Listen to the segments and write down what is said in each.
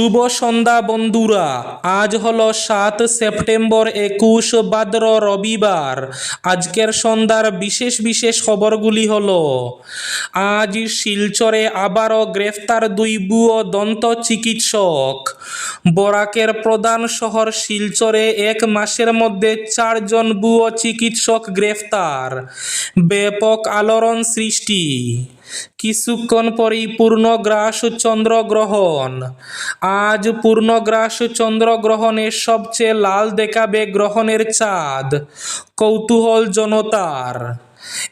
শুভ সন্ধ্যা বন্ধুরা। আজ হলো সাত সেপ্টেম্বর একুশ বাদ্র রবিবার। আজকের সন্ধ্যার বিশেষ বিশেষ খবরগুলি হল, আজ শিলচরে আবারও গ্রেফতার দুই বুয়ো দন্ত চিকিৎসক। বরাকের প্রধান শহর শিলচরে এক মাসের মধ্যে চারজন বুয়ো চিকিৎসক গ্রেফতার। ব্যাপক আলোড়ন সৃষ্টি। কিছুক্ষণ পরেই পূর্ণগ্রাস চন্দ্রগ্রহণ আজ পূর্ণগ্রাস চন্দ্রগ্রহণে সবচেয়ে লাল দেখাবে গ্রহণের চাঁদ, কৌতূহল জনতার।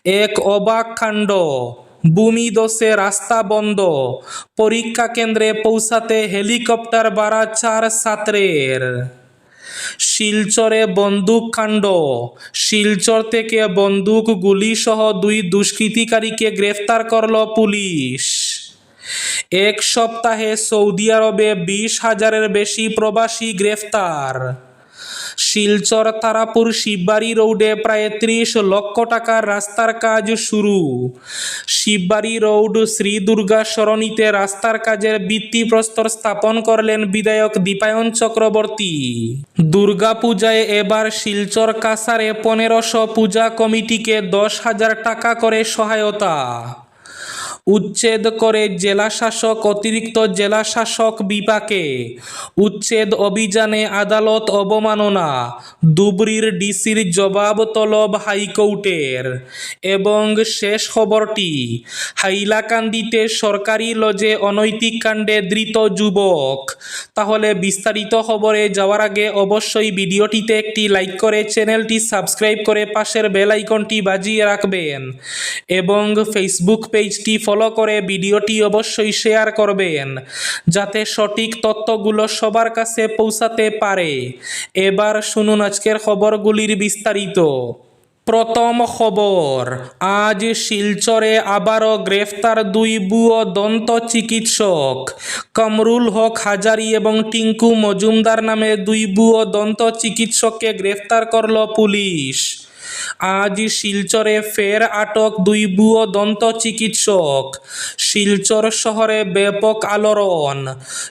এক অবাক কাণ্ড ভূমিদশে রাস্তা বন্ধ, পরীক্ষা কেন্দ্রে পৌঁছাতে হেলিকপ্টার বাড়া চার ছাত্রের। শিলচরে বন্দুক কাণ্ড। শিলচর থেকে বন্দুক গুলি সহ দুই দুষ্কৃতিকারীকে গ্রেফতার করল পুলিশ। এক সপ্তাহে সৌদি আরবে বিশ হাজারের বেশি প্রবাসী গ্রেফতার। শিলচর তারাপুর শিববাড়ি রোডে প্রায় ত্রিশ লক্ষ টাকার রাস্তার কাজ শুরু। শিববাড়ি রোড শ্রী দুর্গা সরণিতে রাস্তার কাজের ভিত্তিপ্রস্তর স্থাপন করলেন বিধায়ক দীপায়ন চক্রবর্তী। দুর্গাপূজায় এবার শিলচর কাসারে পনেরোশো পূজা কমিটিকে দশ হাজার টাকা করে সহায়তা। উচ্ছেদ করে জেলাশাসক, অতিরিক্ত জেলাশাসক বিপাকে। উচ্ছেদ অভিযানে আদালত অবমাননা ধুবড়ির ডিসির জবাব তলব হাইকোর্টের। এবং শেষ খবরটি, হাইলাকান্দিতে সরকারি লজে অনৈতিক কাণ্ডে ধৃত যুবক। তাহলে বিস্তারিত খবরে যাওয়ার আগে অবশ্যই ভিডিওটিতে একটি লাইক করে চ্যানেলটি সাবস্ক্রাইব করে পাশের বেল আইকনটি বাজিয়ে রাখবেন। এবং ফেসবুক পেজটি ফলো করে ভিডিওটি অবশ্যই শেয়ার করবেন, যাতে সঠিক তথ্যগুলো সবার কাছে পৌঁছাতে পারে। এবার শুনুন আজকের খবরগুলির বিস্তারিত। প্রথম খবর, আজ শিলচরে আবারও গ্রেফতার দুই বুয়ো দন্ত চিকিৎসক। কামরুল হক হাজারি এবং টিঙ্কু মজুমদার নামে দুই বুয়ো দন্ত চিকিৎসককে গ্রেফতার করল পুলিশ। আজ শিলচরে ফের আটক দুই বুয়ো দন্ত চিকিৎসক। শিলচর শহরে ব্যাপক আলোড়ন।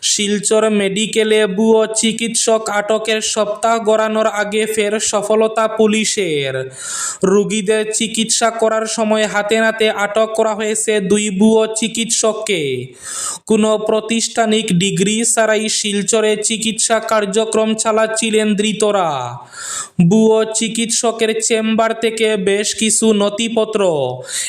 শিলচর মেডিকেলে বুয়ো চিকিৎসক আটকের সপ্তাহ গড়ানোর আগে ফের সফলতা পুলিশের। রোগীদের চিকিৎসা করার সময় হাতে নাতে আটক করা হয়েছে দুই বুয়ো চিকিৎসককে। কোনো প্রতিষ্ঠানিক ডিগ্রি ছাড়াই শিলচরে চিকিৎসা কার্যক্রম চালাচ্ছিলেন ধৃতরা। বুয়ো চিকিৎসকের চেম্বার থেকে বেশ কিছু নথিপত্র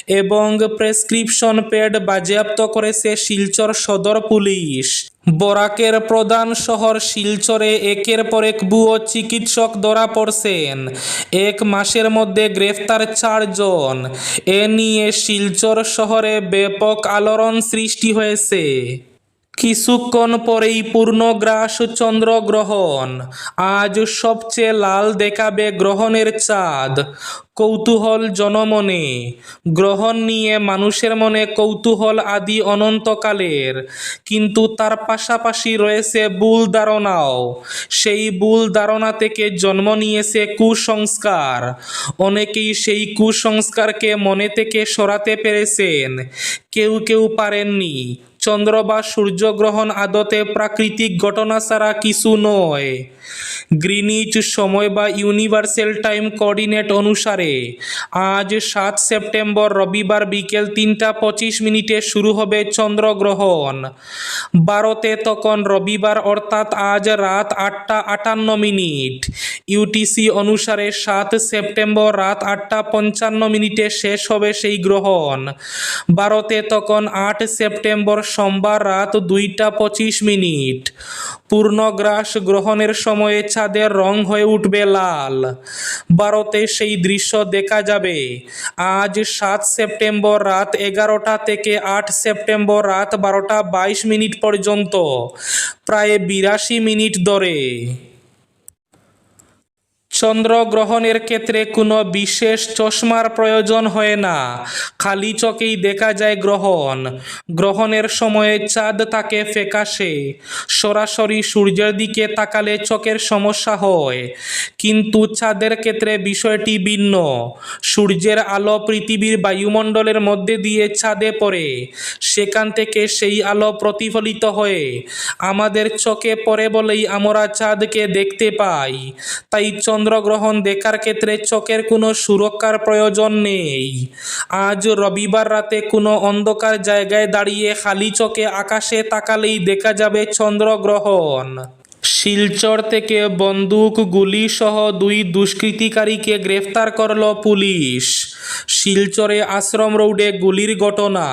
এবং প্রেসক্রিপশন প্যাড বাজেয়াপ্ত করেছে শিলচর সদর পুলিশ। বরাকের প্রধান শহর শিলচরে একের পর এক বুয়ো চিকিৎসক ধরা পড়ছেন। এক মাসের মধ্যে গ্রেফতার চারজন। এ নিয়ে শিলচর শহরে ব্যাপক আলোড়ন সৃষ্টি হয়েছে। কিছুক্ষণ পরেই পূর্ণগ্রাস চন্দ্রগ্রহণ আজ সবচেয়ে লাল দেখাবে গ্রহণের চাঁদ। কৌতূহল জনমনে। গ্রহণ নিয়ে মানুষের মনে কৌতূহল আদি অনন্তকালের। কিন্তু তার পাশাপাশি রয়েছে ভুল ধারণাও। সেই ভুল ধারণা থেকে জন্ম নিয়েছে কুসংস্কার। অনেকেই সেই কুসংস্কারকে মনে থেকে সরাতে পেরেছেন। কেউ কেউ পারেননি। চন্দ্র বা সূর্যগ্রহণ আদতে প্রাকৃতিক ঘটনা ছাড়া কিছু নয়। গ্রিনিচ সময় বা ইউনিভার্সাল টাইম কোঅর্ডিনেট অনুসারে আজ সাত সেপ্টেম্বর রবিবার বিকেল তিনটা পঁচিশ মিনিটে শুরু হবে চন্দ্রগ্রহণ। ভারতে তখন রবিবার অর্থাৎ আজ রাত আটটা আটান্ন মিনিট। ইউটিসি অনুসারে সাত সেপ্টেম্বর রাত আটটা পঞ্চান্ন মিনিটে শেষ হবে সেই গ্রহণ। ভারতে তখন আট সেপ্টেম্বর সোমবার রাত দুইটা পঁচিশ মিনিট। পূর্ণগ্রাস গ্রহণের সময়ে ছাদের রং হয়ে উঠবে লাল। ভারতে সেই দৃশ্য দেখা যাবে। আজ সাত সেপ্টেম্বর রাত এগারোটা থেকে আট সেপ্টেম্বর রাত বারোটা বাইশ মিনিট পর্যন্ত। প্রায় বিরাশি মিনিট ধরে। চন্দ্রগ্রহণের ক্ষেত্রে কোনো বিশেষ চশমার প্রয়োজন হয় না। খালি চোখেই দেখা যায় গ্রহণ। গ্রহণের সময়ে চাঁদ থাকে ফ্যাকাশে সরাসরি সূর্যের দিকে তাকালে চোখের সমস্যা হয়। কিন্তু চাঁদের ক্ষেত্রে বিষয়টি ভিন্ন। সূর্যের আলো পৃথিবীর বায়ুমণ্ডলের মধ্যে দিয়ে চাঁদে পড়ে। সেখান থেকে সেই আলো প্রতিফলিত হয়ে। আমাদের চোখে পড়ে বলেই আমরা চাঁদকে দেখতে পাই। তাই চন্দ্রগ্রহণ দেখার ক্ষেত্রে চোখের কোনো সুরক্ষার প্রয়োজন নেই। আজ রবিবার রাতে কোনো অন্ধকার জায়গায় দাঁড়িয়ে খালি চোখে আকাশে তাকালেই দেখা যাবে চন্দ্রগ্রহণ। শিলচর থেকে বন্দুক গুলি সহ দুই দুষ্কৃতিকারীকে গ্রেফতার করল পুলিশ। শিলচরে আশ্রম রোডে গুলির ঘটনা।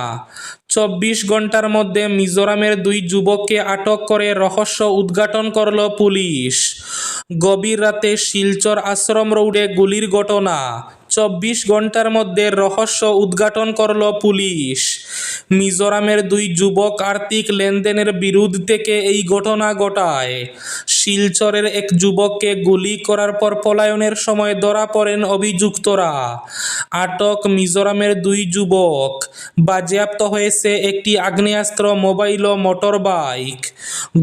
চব্বিশ ঘণ্টার মধ্যে মিজোরামের দুই যুবককে আটক করে রহস্য উদ্ঘাটন করল পুলিশ। গভীর রাতে শিলচর আশ্রম রোডে গুলির ঘটনা। চব্বিশ ঘণ্টার মধ্যে রহস্য উদ্ঘাটন করল পুলিশ। মিজোরামের দুই যুবক আর্থিক লেনদেনের বিরুদ্ধ থেকে এই ঘটনা ঘটায়। শিলচরের এক যুবককে গুলি করার পর পলায়নের সময় ধরা পড়েন অভিযুক্তরা। আটক মিজোরামের দুই যুবক। বাজেয়াপ্ত হয়েছে একটি আগ্নেয়াস্ত্র, মোবাইল ও মোটর বাইক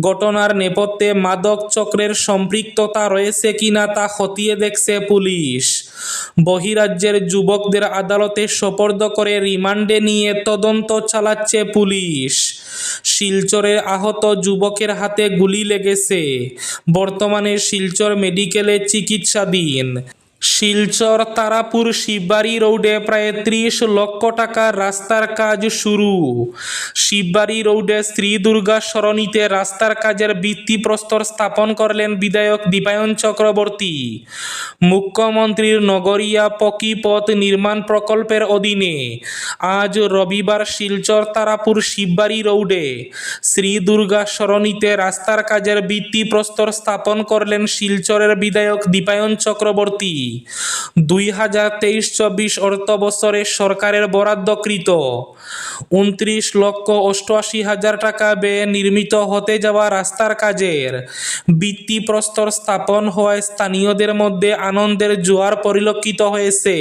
ঘটনার নেপথ্যে মাদক চক্রের সম্পৃক্ততা রয়েছে কিনা তা খতিয়ে দেখছে পুলিশ। বহিরাজ্যের যুবকদের আদালতে সোপর্দ করে রিমান্ডে নিয়ে তদন্ত চালাচ্ছে পুলিশ। শিলচরের আহত যুবকের হাতে গুলি লেগেছে। বর্তমানে শিলচর মেডিকেলে চিকিৎসাধীন। শিলচর তারাপুর শিববাড়ি রোডে প্রায় ত্রিশ লক্ষ টাকার রাস্তার কাজ শুরু। শিববাড়ি রোডে শ্রী দুর্গা সরণিতে রাস্তার কাজের ভিত্তিপ্রস্তর স্থাপন করলেন বিধায়ক দীপায়ন চক্রবর্তী। মুখ্যমন্ত্রীর নগরিয়া পকি পথ নির্মাণ প্রকল্পের অধীনে আজ রবিবার শিলচর তারাপুর শিববাড়ি রোডে শ্রী দুর্গা সরণিতে রাস্তার কাজের ভিত্তিপ্রস্তর স্থাপন করলেন শিলচরের বিধায়ক দীপায়ন চক্রবর্তী। দুই হাজার তেইশ চব্বিশ অর্থ বছরে সরকারের বরাদ্দকৃত উনত্রিশ লক্ষ অষ্টআশি হাজার টাকা ব্যয়ে নির্মিত হতে যাওয়া রাস্তার কাজের ভিত্তিপ্রস্তর স্থাপন হওয়ায় স্থানীয়দের মধ্যে আনন্দের জোয়ার পরিলক্ষিত হয়েছে।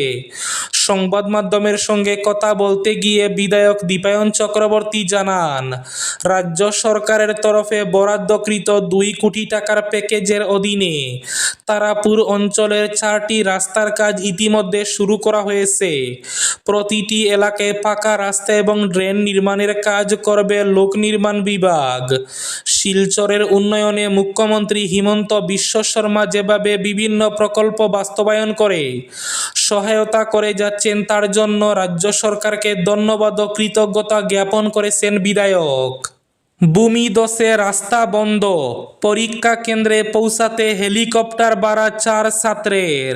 সংবাদ মাধ্যমের সঙ্গে কথা বলতে গিয়ে বিধায়ক দীপায়ন চক্রবর্তী জানান, রাজ্য সরকারের তরফে বরাদ্দকৃত দুই কোটি টাকার প্যাকেজের অধীনে তারাপুর অঞ্চলের চারটি রাস্তার কাজ ইতিমধ্যে শুরু করা হয়েছে। প্রতিটি এলাকায় পাকা রাস্তা এবং ড্রেন নির্মাণের কাজ করবে লোক নির্মাণ বিভাগ। শিলচরের উন্নয়নে মুখ্যমন্ত্রী হিমন্ত বিশ্ব শর্মা যেভাবে বিভিন্ন প্রকল্প বাস্তবায়ন করে, সহায়তা করে যাচ্ছেন, তার জন্য রাজ্য সরকারকে ধন্যবাদ ও কৃতজ্ঞতা জ্ঞাপন করেছেন বিধায়ক। ভূমিদশে রাস্তা বন্ধ। পরীক্ষা কেন্দ্রে পৌঁছাতে হেলিকপ্টার বাড়া চার ছাত্রের।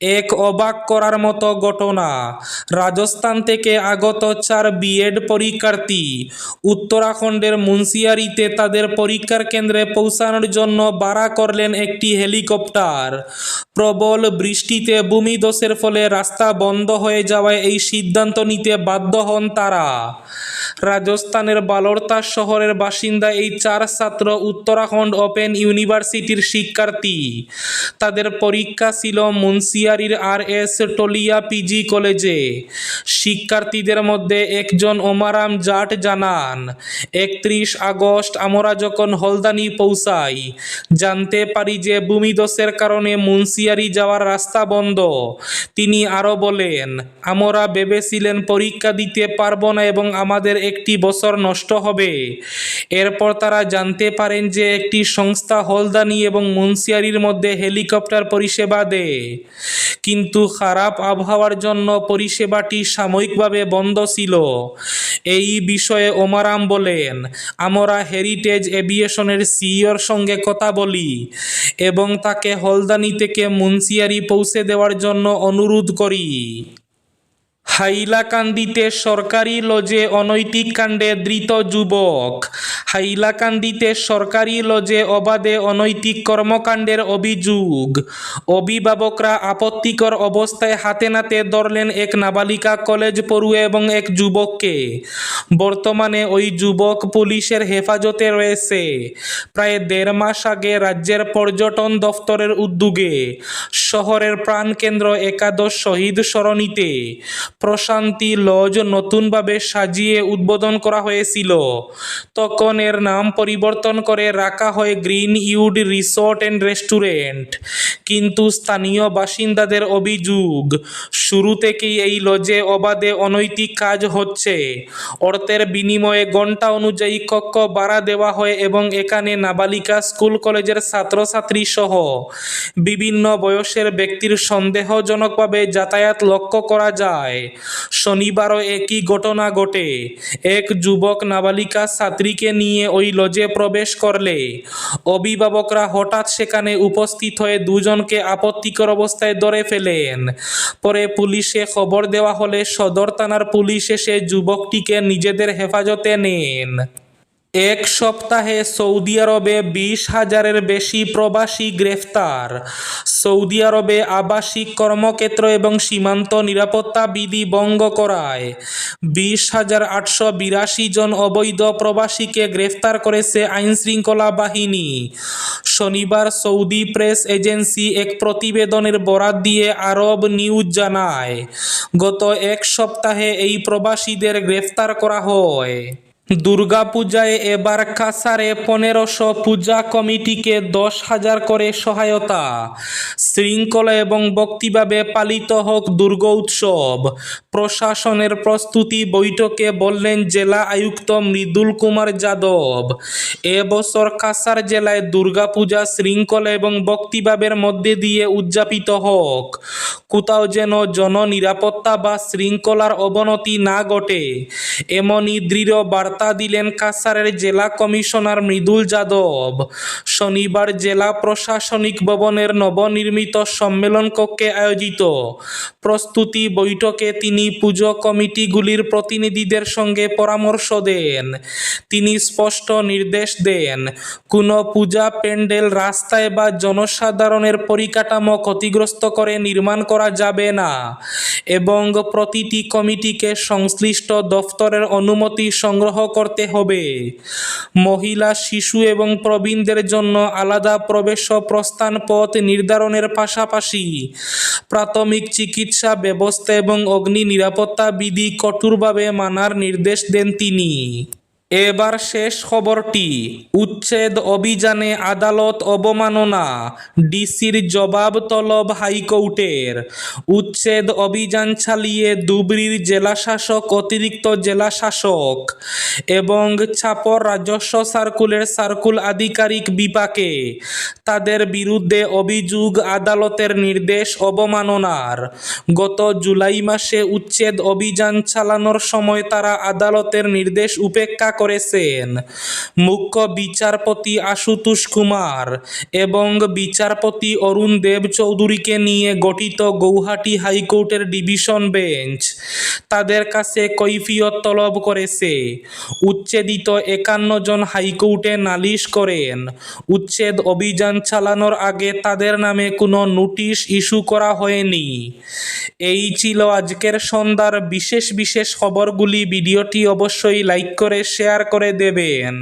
এক অবাক করার মতো ঘটনা। রাজস্থান থেকে আগত চার বিএড পরীক্ষার্থী। উত্তরাখণ্ডের মুন্সিয়ারিতে তাদের পরীক্ষার কেন্দ্রে পৌঁছানোর জন্য ভাড়া করলেন একটি হেলিকপ্টার। প্রবল বৃষ্টিতে ভূমিধসের ফলে রাস্তা বন্ধ হয়ে যাওয়ায় এই সিদ্ধান্ত নিতে বাধ্য হন তারা। রাজস্থানের বালরতা শহরের বাসিন্দা এই চার ছাত্র উত্তরাখণ্ড ওপেন ইউনিভার্সিটির শিক্ষার্থী। তাদের পরীক্ষা ছিল মুন্সিয়ারির আর এস টলিয়া পিজি কলেজে। শিক্ষার্থীদের মধ্যে একজন ওমারাম জাট জানান, একত্রিশ আগস্ট আমরা যখন হলদানি পৌঁছাই, জানতে পারি যে ভূমিধসের কারণে মুন্সিয়ারি যাওয়ার রাস্তা বন্ধ। তিনি আরও বলেন, আমরা ভেবেছিলেন পরীক্ষা দিতে পারব না এবং আমাদের একটি বছর নষ্ট হবে। এরপর তারা জানতে পারেন যে একটি সংস্থা হলদানি এবং মুন্সিয়ারির মধ্যে হেলিকপ্টার পরিষেবা দেয়। কিন্তু খারাপ আবহাওয়ার জন্য পরিষেবাটি সাময়িকভাবে বন্ধ ছিল। এই বিষয়ে ওমারাম বলেন, আমরা হেরিটেজ এভিয়েশনের সিইওর সঙ্গে কথা বলি এবং তাকে হলদানি থেকে মুন্সিয়ারি পৌঁছে দেওয়ার জন্য অনুরোধ করি। হাইলাকান্দিতে সরকারি লজে অনৈতিক কাণ্ডে ধৃত যুবক। হাইলাকান্দিতে সরকারি লজে অবাধে অনৈতিক কর্মকাণ্ডের অভিযোগ। অভিভাবকরা আপত্তিকর অবস্থায় হাতে নাতে ধরলেন এক নাবালিকা কলেজ পড়ুয়া এবং এক যুবককে। বর্তমানে ওই যুবক পুলিশের হেফাজতে রয়েছে। প্রায় দেড় মাস আগে রাজ্যের পর্যটন দফতরের উদ্যোগে শহরের প্রাণকেন্দ্র একাদশ শহীদ সরণিতে প্রশান্তি লজ নতুনভাবে সাজিয়ে উদ্বোধন করা হয়েছিল। তখন এর নাম পরিবর্তন করে রাখা হয় green wood resort and restaurant. কিন্তু স্থানীয় বাসিন্দাদের অভিযোগ, শুরু থেকেই এই লজে অবাধে অনৈতিক কাজ হচ্ছে। অর্থের বিনিময়ে ঘণ্টা অনুযায়ী কক্ষ ভাড়া দেওয়া হয় এবং এখানে নাবালিকা স্কুল কলেজের ছাত্রছাত্রী সহ বিভিন্ন বয়সের ব্যক্তির সন্দেহজনকভাবে যাতায়াত লক্ষ্য করা যায়। শনিবারও একই ঘটনা ঘটে। এক যুবক নাবালিকা ছাত্রীকে নিয়ে ওই লজে প্রবেশ করলে। অভিভাবকরা হঠাৎ সেখানে উপস্থিত হয়ে দুজনকে আপত্তিকর অবস্থায় ধরে ফেলেন। পরে পুলিশে খবর দেওয়া হলে সদর থানার পুলিশ এসে যুবকটিকে নিজেদের হেফাজতে নেন। এক সপ্তাহে সৌদি আরবে বিশ হাজারের বেশি প্রবাসী গ্রেফতার। সৌদি আরবে আবাসিক কর্মক্ষেত্র এবং সীমান্ত নিরাপত্তা বিধি ভঙ্গ করায়। বিশ হাজার আটশো বিরাশি জন অবৈধ প্রবাসীকে গ্রেফতার করেছে আইনশৃঙ্খলা বাহিনী। শনিবার সৌদি প্রেস এজেন্সি এক প্রতিবেদনের বরাত দিয়ে আরব নিউজ জানায়, গত এক সপ্তাহে এই প্রবাসীদের গ্রেফতার করা হয়। দুর্গাপূজায় এবার কাসারে পনেরোশো পূজা কমিটিকে দশ হাজার করে সহায়তা। শৃঙ্খলা এবং ভক্তিভাবে পালিত হোক দুর্গোৎসব প্রশাসনের প্রস্তুতি বৈঠকে বললেন জেলা আয়ুক্ত মৃদুল কুমার যাদব। এবছর কাসার জেলায় দুর্গাপূজা শৃঙ্খলা এবং ভক্তিভাবের মধ্যে দিয়ে উদযাপিত হোক। কোথাও যেন জননিরাপত্তা বা শৃঙ্খলার অবনতি না ঘটে, এমনই দৃঢ় বার্তা দিলেন কাছাড়ের জেলা কমিশনার মৃদুল যাদব। শনিবার জেলা প্রশাসনিক ভবনের নবনির্মিত সম্মেলন কক্ষে আয়োজিত। প্রস্তুতি বৈঠকে তিনি পুজো কমিটিগুলির প্রতিনিধিদের সঙ্গে পরামর্শ দেন। তিনি স্পষ্ট নির্দেশ দেন, কোনো পূজা প্যান্ডেল রাস্তায় বা জনসাধারণের পরিকাঠামো ক্ষতিগ্রস্ত করে নির্মাণ করা যাবে না এবং প্রতিটি কমিটিকে সংশ্লিষ্ট দফতরের অনুমতি সংগ্রহ করতে হবে। মহিলা, শিশু এবং প্রবীণদের জন্য আলাদা প্রবেশ প্রস্থান পথ নির্ধারণের পাশাপাশি প্রাথমিক চিকিৎসা ব্যবস্থা এবং অগ্নি নিরাপত্তা বিধি কঠোরভাবে মানার নির্দেশ দেন তিনি। এবার শেষ খবরটি, উচ্ছেদ অভিযানে আদালত অবমাননা, ডিসির জবাব তলব হাইকোর্টের। উচ্ছেদ অভিযান চালিয়ে ধুবড়ীর জেলাশাসক, অতিরিক্ত জেলাশাসক এবং ছাপর রাজস্ব সার্কুলের সার্কুল আধিকারিক বিপাকে। তাদের বিরুদ্ধে অভিযোগ, আদালতের নির্দেশ অবমাননার। গত জুলাই মাসে উচ্ছেদ অভিযান চালানোর সময় তারা আদালতের নির্দেশ উপেক্ষা করেছেন। মুখ্য বিচারপতি আশুতোষ কুমার এবং বিচারপতি অরুণ দেব চৌধুরীকে নিয়ে গঠিত গৌহাটি হাইকোর্টের ডিভিশন বেঞ্চ তাদের কাছে কৈফিয়ত তলব করেছে। উচ্ছেদিত একান্ন জন হাইকোর্টে নালিশ করেন, উচ্ছেদ অভিযান চালানোর আগে তাদের নামে কোনো নোটিশ ইস্যু করা হয়নি। এই ছিল আজকের সন্ধ্যার বিশেষ বিশেষ খবরগুলি। ভিডিওটি অবশ্যই লাইক করে শেয়ার করে দেবেন।